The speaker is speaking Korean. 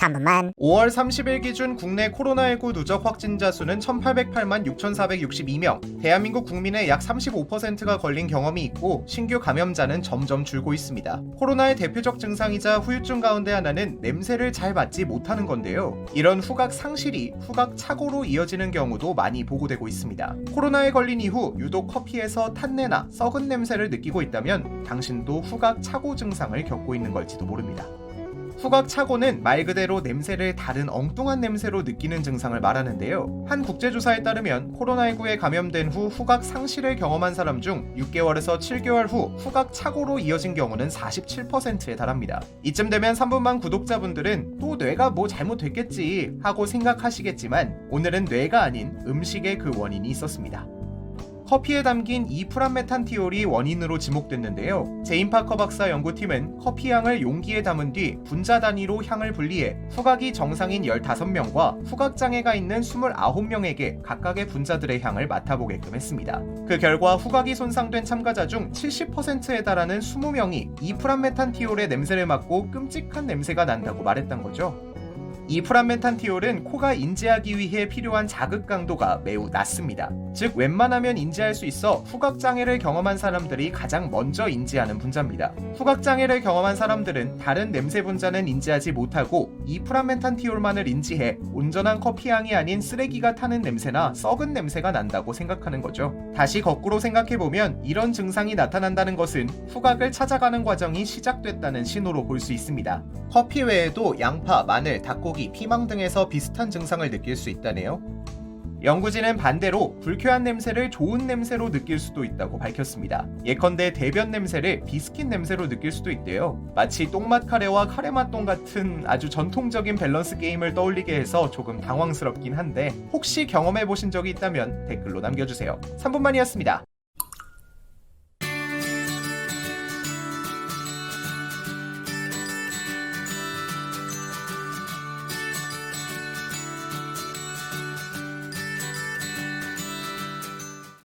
3분만 5월 30일 기준 국내 코로나19 누적 확진자 수는 1,808만 6,462명. 대한민국 국민의 약 35%가 걸린 경험이 있고 신규 감염자는 점점 줄고 있습니다. 코로나의 대표적 증상이자 후유증 가운데 하나는 냄새를 잘 맡지 못하는 건데요. 이런 후각 상실이 후각 착오로 이어지는 경우도 많이 보고되고 있습니다. 코로나에 걸린 이후 유독 커피에서 탄내나 썩은 냄새를 느끼고 있다면 당신도 후각 착오 증상을 겪고 있는 걸지도 모릅니다. 후각 착오는 말 그대로 냄새를 다른 엉뚱한 냄새로 느끼는 증상을 말하는데요. 한 국제조사에 따르면 코로나19에 감염된 후 후각 상실을 경험한 사람 중 6개월에서 7개월 후 후각 착오로 이어진 경우는 47%에 달합니다. 이쯤 되면 3분만 구독자분들은 또 뇌가 뭐 잘못됐겠지 하고 생각하시겠지만 오늘은 뇌가 아닌 음식의 그 원인이 있었습니다. 커피에 담긴 이 프란메탄티올이 원인으로 지목됐는데요. 제인 파커 박사 연구팀은 커피 향을 용기에 담은 뒤 분자 단위로 향을 분리해 후각이 정상인 15명과 후각 장애가 있는 29명에게 각각의 분자들의 향을 맡아보게끔 했습니다. 그 결과 후각이 손상된 참가자 중 70%에 달하는 20명이 이 프란메탄티올의 냄새를 맡고 끔찍한 냄새가 난다고 말했던 거죠. 이 프란메탄티올은 코가 인지하기 위해 필요한 자극 강도가 매우 낮습니다. 즉 웬만하면 인지할 수 있어 후각 장애를 경험한 사람들이 가장 먼저 인지하는 분자입니다. 후각 장애를 경험한 사람들은 다른 냄새 분자는 인지하지 못하고 이 프란메탄티올만을 인지해 온전한 커피 향이 아닌 쓰레기가 타는 냄새나 썩은 냄새가 난다고 생각하는 거죠. 다시 거꾸로 생각해 보면 이런 증상이 나타난다는 것은 후각을 찾아가는 과정이 시작됐다는 신호로 볼 수 있습니다. 커피 외에도 양파, 마늘, 닭고 기, 피망 등에서 비슷한 증상을 느낄 수 있다네요. 연구진은 반대로 불쾌한 냄새를 좋은 냄새로 느낄 수도 있다고 밝혔습니다. 예컨대 대변 냄새를 비스킷 냄새로 느낄 수도 있대요. 마치 똥맛 카레와 카레맛 똥 같은 아주 전통적인 밸런스 게임을 떠올리게 해서 조금 당황스럽긴 한데 혹시 경험해 보신 적이 있다면 댓글로 남겨주세요. 3분만이었습니다.